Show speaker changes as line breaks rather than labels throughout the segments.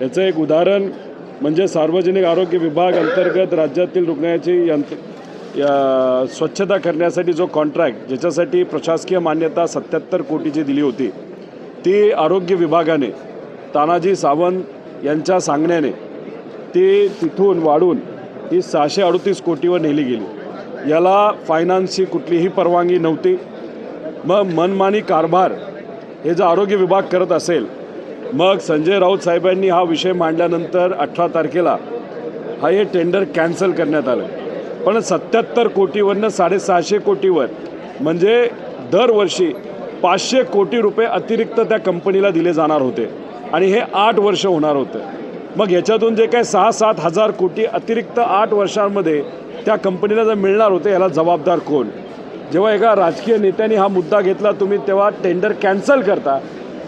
याचं एक उदाहरण म्हणजे सार्वजनिक आरोग्य विभाग अंतर्गत राज्यातील रुग्णालयाची यंत्र या स्वच्छता करण्यासाठी जो कॉन्ट्रॅक्ट ज्याच्यासाठी प्रशासकीय मान्यता सत्याहत्तर कोटीची दिली होती ती आरोग्य विभागाने तानाजी सावंत यांच्या सांगण्याने ती तिथून वाढून ती सहाशे अडतीस कोटीवर नेली गेली. याला फायनान्सची कुठलीही परवानगी नव्हती. मग मनमानी कारभार हे जर आरोग्य विभाग करत असेल मग संजय राऊत साहेबांनी हा विषय मांडल्यानंतर अठरा तारखेला हा हे टेंडर कॅन्सल करण्यात आलं. पण सत्याहत्तर कोटीवरनं साडेसहाशे कोटीवर म्हणजे दरवर्षी पाचशे कोटी रुपये अतिरिक्त त्या कंपनीला दिले जाणार होते. आणि हे आठ वर्ष होणार होतं. मग याच्यातून जे काय सहा सात हजार कोटी अतिरिक्त आठ वर्षांमध्ये त्या कंपनीला जर मिळणार होते याला जबाबदार कोण? जेव्हा एका राजकीय नेत्याने हा मुद्दा घेतला तुम्ही तेव्हा टेंडर कॅन्सल करता.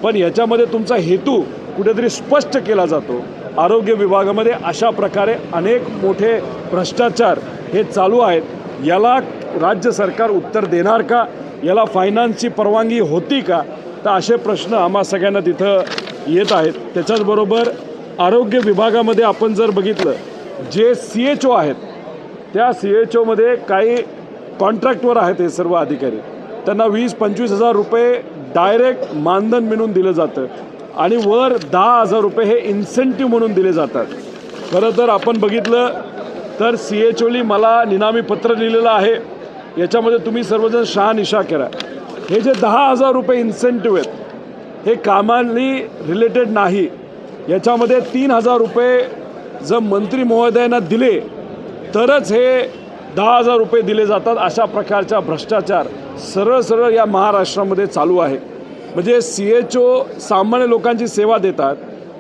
पण याच्यामध्ये तुमचा हेतू कुठेतरी स्पष्ट केला जातो. आरोग्य विभागामध्ये अशा प्रकारे अनेक मोठे भ्रष्टाचार हे चालू आहेत. याला राज्य सरकार उत्तर देणार का? याला फायनान्सची परवानगी होती का? तर असे प्रश्न आम्हा सगळ्यांना तिथं येत आहेत. त्याच्याचबरोबर आरोग्य विभागामध्ये आपण जर बघितलं जे सी एच ओ आहेत त्या सी एच ओमध्ये काही कॉन्ट्रॅक्टवर आहेत हे सर्व अधिकारी. त्यांना वीस पंचवीस हजार रुपये डायरेक्ट मानधन मिळून दिलं जातं. आणि वर दहा हजार रुपये हे इन्सेंटिव्ह म्हणून दिले जातात. खरं तर आपण बघितलं तर सी एच ओली मला निनामी पत्र लिहिलेलं आहे. याच्यामध्ये तुम्ही सर्वजण शहानिशा करा. हे जे दहा हजार रुपये इन्सेंटिव्ह आहेत हे कामांनी रिलेटेड नाही. याच्यामध्ये तीन हजार रुपये जर मंत्री महोदयांना दिले तरच हे दहा हजार रुपये दिले जातात अशा प्रकारचा भ्रष्टाचार सरळ सरळ या महाराष्ट्रामध्ये चालू आहे. म्हणजे सी एच ओ सामान्य लोकांची सेवा देतात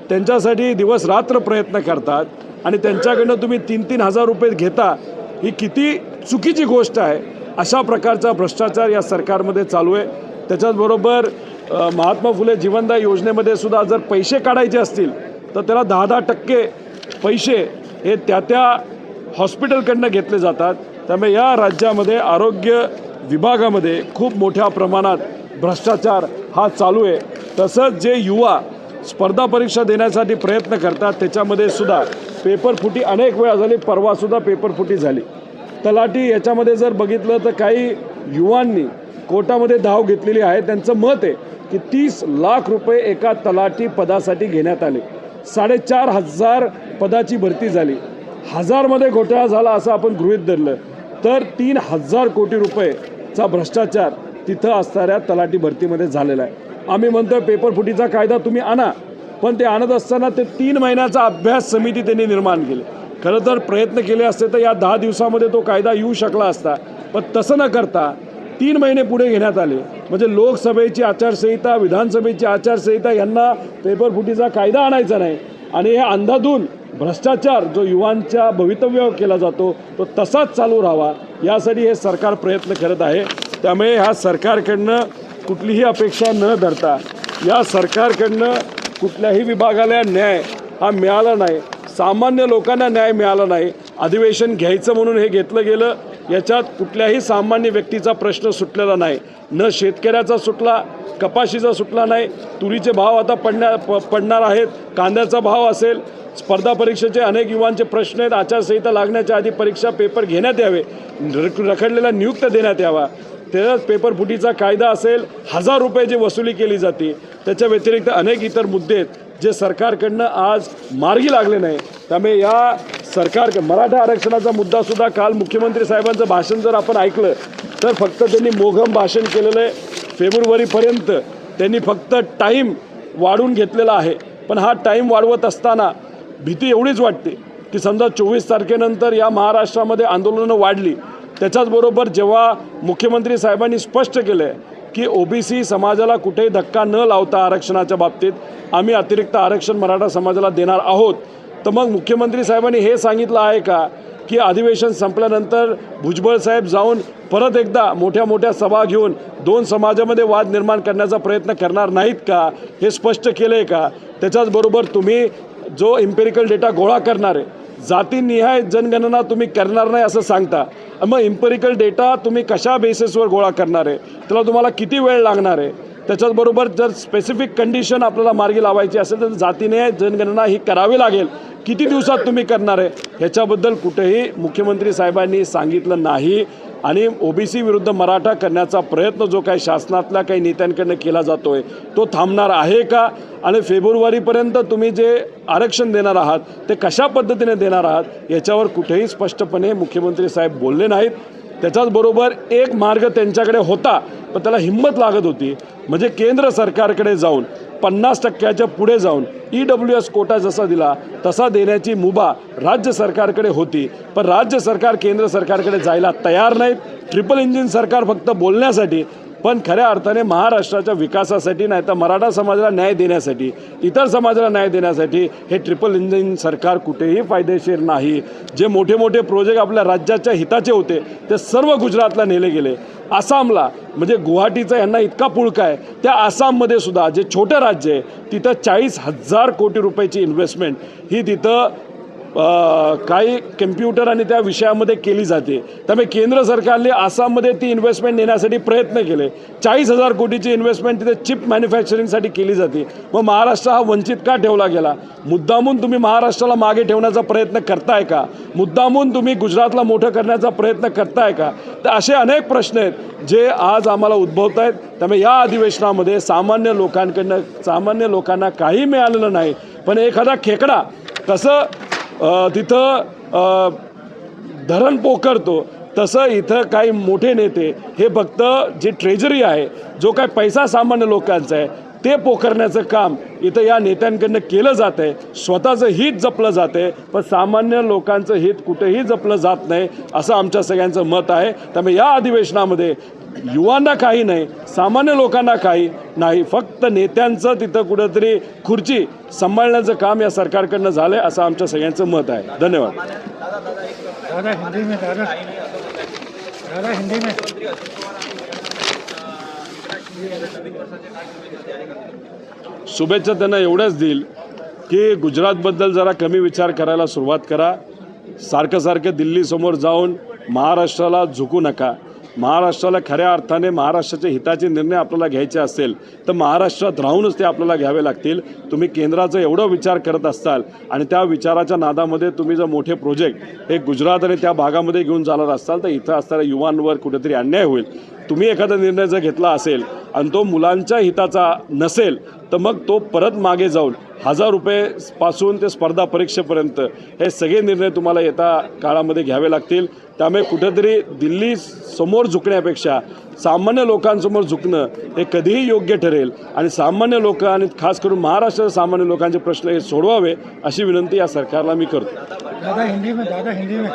त्यांच्यासाठी दिवस रात्र प्रयत्न करतात आणि त्यांच्याकडनं तुम्ही तीन तीन हजार रुपये घेता ही किती चुकीची गोष्ट आहे. अशा प्रकारचा भ्रष्टाचार या सरकारमध्ये चालू आहे. त्याच्याचबरोबर महात्मा फुले जीवनदाय योजनेमध्ये सुद्धा जर पैसे काढायचे असतील तर त्याला दहा दहा टक्के पैसे हे त्या त्या हॉस्पिटलकडनं घेतले जातात. त्यामुळे या राज्यामध्ये आरोग्य विभागामध्ये खूप मोठ्या प्रमाणात भ्रष्टाचार हा चालू आहे. तसंच जे युवा स्पर्धा परीक्षा देण्यासाठी प्रयत्न करतात त्याच्यामध्ये सुद्धा पेपरफुटी अनेक वेळा झाली परवासुद्धा पेपरफुटी झाली. तलाठी याच्यामध्ये जर बघितलं तर काही युवांनी कोर्टामध्ये धाव घेतलेली आहे. त्यांचं मत आहे की तीस लाख रुपये एका तलाठी पदासाठी घेण्यात आले. साडेचार हजार पदाची भरती झाली. हजारमध्ये घोटाळा झाला असं आपण गृहित धरलं. तर तीन हजार कोटी रुपयेचा भ्रष्टाचार तिथं असणाऱ्या तलाठी भरतीमध्ये झालेला आहे. आम्ही म्हणतोय पेपरफुटीचा कायदा तुम्ही आणा. पण ते आणत असताना ते तीन महिन्याचा अभ्यास समिती त्यांनी निर्माण केली. खरं तर प्रयत्न केले असते तर या दहा दिवसामध्ये तो कायदा येऊ शकला असता. पण तसं न करता तीन महिने पुढे घेण्यात आले. म्हणजे लोकसभेची आचारसंहिता विधानसभेची आचारसंहिता यांना पेपरफुटीचा कायदा आणायचा नाही. आणि हे अंधाधून भ्रष्टाचार जो युवांच्या भवितव्यावर केला जातो तो तसाच चालू राहावा. यासाठी हे सरकार प्रयत्न करत आहे. त्यामुळे ह्या सरकारकडनं कुठलीही अपेक्षा न धरता या सरकारकडनं कुठल्याही विभागाला न्याय हा मिळाला नाही. सामान्य लोकांना न्याय मिळाला नाही. अधिवेशन घ्यायचं म्हणून हे घेतलं गेलं. याच्यात कुठल्याही सामान्य व्यक्तीचा प्रश्न सुटलेला नाही. न शेतकऱ्याचा सुटला कपाशीचा सुटला नाही. तुरीचे भाव आता पडण्या प पडणार आहेत. कांद्याचा भाव असेल स्पर्धा परीक्षेचे अनेक युवांचे प्रश्न आहेत. आचारसंहिता लागण्याच्या आधी परीक्षा पेपर घेण्यात यावे. रखडलेला नियुक्त देण्यात यावा. त्याच्यात पेपर फुटीचा कायदा असेल हजार रुपये जे वसुली केली जाते त्याच्या व्यतिरिक्त अनेक इतर मुद्दे आहेत जे सरकारकडनं आज मार्गी लागले नाही. त्यामुळे या सरकार मराठा आरक्षणाचा मुद्दासुद्धा काल मुख्यमंत्री साहेबांचं भाषण जर आपण ऐकलं तर फक्त त्यांनी मोघम भाषण केलेलं आहे. फेब्रुवारीपर्यंत त्यांनी फक्त टाईम वाढून घेतलेला आहे. पण हा टाईम वाढवत असताना भीती एवढीच वाटते की समजा चोवीस तारखेनंतर या महाराष्ट्रामध्ये आंदोलनं वाढली. त्याच्याचबरोबर जेव्हा मुख्यमंत्री साहेबांनी स्पष्ट केलं आहे की ओबीसी समाजाला कुठेही धक्का न लावता आरक्षणाच्या बाबतीत आम्ही अतिरिक्त आरक्षण मराठा समाजाला देणार आहोत. तर मग मुख्यमंत्री साहेबांनी हे सांगितलं आहे का? की अधिवेशन संपल्यानंतर भुजबळ साहेब जाऊन परत एकदा मोठ्या मोठ्या सभा घेऊन दोन समाजामध्ये वाद निर्माण करण्याचा प्रयत्न करणार नाहीत का? हे स्पष्ट केलं आहे का त्याच्याचबरोबर तुम्ही जो इम्पेरिकल डेटा गोळा करणार आहे जातीनिहाय जनगणना तुम्ही करणार नाही असं सांगता मग इम्पेरिकल डेटा तुम्ही कशा बेसिसवर गोळा करणार आहे त्याला तुम्हाला किती वेळ लागणार आहे त्याच्याचबरोबर जर स्पेसिफिक कंडिशन आपल्याला मार्गी लावायची असेल तर जातीने जनगणना ही करावी लागेल. किती दिवसात तुम्ही करणार आहे ह्याच्याबद्दल कुठेही मुख्यमंत्री साहेबांनी सांगितलं नाही. आणि ओबीसी विरुद्ध मराठा करण्याचा प्रयत्न जो काही शासनातल्या काही नेत्यांकडनं केला जातो आहे तो थांबणार आहे का? आणि फेब्रुवारीपर्यंत तुम्ही जे आरक्षण देणार आहात ते कशा पद्धतीने देणार आहात याच्यावर कुठेही स्पष्टपणे मुख्यमंत्री साहेब बोलले नाहीत. त्याच्याचबरोबर एक मार्ग त्यांच्याकडे होता पण त्याला हिंमत लागत होती. म्हणजे केंद्र सरकारकडे जाऊन पन्नास टक्क्याच्या पुढे जाऊन ई डब्ल्यू एस कोटा जसा दिला तसा देण्याची मुभा राज्य सरकारकडे होती. पण राज्य सरकार केंद्र सरकारकडे जायला तयार नाहीत. ट्रिपल इंजिन सरकार फक्त बोलण्यासाठी पण खऱ्या अर्थाने महाराष्ट्राच्या विकासासाठी नाही तर मराठा समाजाला न्याय देण्यासाठी इतर समाजाला न्याय देण्यासाठी हे ट्रिपल इंजिन सरकार कुठेही फायदेशीर नाही. जे मोठे मोठे प्रोजेक्ट आपल्या राज्याच्या हिताचे होते ते सर्व गुजरातला नेले गेले. आसामला. म्हणजे गुवाहाटीचा यांना इतका पुळका आहे. त्या आसाममध्ये सुद्धा जे छोटं राज्य आहे तिथं चाळीस हजार कोटी रुपयाची इन्व्हेस्टमेंट ही तिथं काही कम्प्युटर आणि त्या विषयामध्ये केली जाते. त्यामुळे केंद्र सरकारने आसाममध्ये ती इन्व्हेस्टमेंट नेण्यासाठी प्रयत्न केले. चाळीस हजार कोटीची इन्व्हेस्टमेंट तिथे चिप मॅन्युफॅक्चरिंगसाठी केली जाते. मग महाराष्ट्र हा वंचित का ठेवला गेला? मुद्दामून तुम्ही महाराष्ट्राला मागे ठेवण्याचा प्रयत्न करताय का? मुद्दामून तुम्ही गुजरातला मोठं करण्याचा प्रयत्न करताय का? तर असे अनेक प्रश्न आहेत जे आज आम्हाला उद्भवत आहेत. त्यामुळे या अधिवेशनामध्ये सामान्य लोकांकडनं सामान्य लोकांना काही मिळालेलं नाही. पण एखादा खेकडा कसं तिथं धरण पोखरतो. तसं इथं काही मोठे नेते हे फक्त जे ट्रेजरी आहे जो काय पैसा सामान्य लोकांचा आहे ते पोखरण्याचं काम इथं या नेत्यांकडनं केलं जात आहे स्वतःचं हित जपलं जातं आहे पण सामान्य लोकांचं हित कुठेही जपलं जात नाही असं आमच्या सगळ्यांचं मत आहे. त्यामुळे या अधिवेशनामध्ये युवांना काही नाही सामान्य लोकांना काही नाही फक्त नेत्यांचं तिथं कुठंतरी खुर्ची सांभाळण्याचं काम या सरकारकडनं झालं आहे असं आमच्या सगळ्यांचं मत आहे. धन्यवाद.
दादा हिंदी में दादा. दादा हिंदी में.
शुभेच्छा त्यांना एवढ्याच देईल की गुजरातबद्दल जरा कमी विचार करायला सुरुवात करा. सारखं सारखं दिल्लीसमोर जाऊन महाराष्ट्राला झुकू नका. महाराष्ट्राला खऱ्या अर्थाने महाराष्ट्राच्या हिताचे निर्णय आपल्याला घ्यायचे असेल तर महाराष्ट्रात राहूनच ते आपल्याला घ्यावे लागतील. तुम्ही केंद्राचा एवढा विचार करत असताल आणि त्या विचाराच्या नादामध्ये तुम्ही जर मोठे प्रोजेक्ट हे गुजरात आणि त्या भागामध्ये घेऊन जाणार असाल तर इथं असणाऱ्या युवांवर कुठेतरी अन्याय होईल. तुम्ही एखादा निर्णय जर घेतला असेल आणि तो मुलांच्या हिताचा नसेल तर मग तो परत मागे जाऊन हजार रुपये पासून ते स्पर्धा परीक्षेपर्यंत हे सगळे निर्णय तुम्हाला येत्या काळामध्ये घ्यावे लागतील. त्यामुळे कुठेतरी दिल्ली समोर झुकण्यापेक्षा सामान्य लोकांसमोर झुकणं हे कधीही योग्य ठरेल. आणि सामान्य लोक आणि खास करून महाराष्ट्राच्या सामान्य लोकांचे प्रश्न हे सोडवावे अशी विनंती या सरकारला मी करतो.
दादा हिंदी में दादा हिंदी में.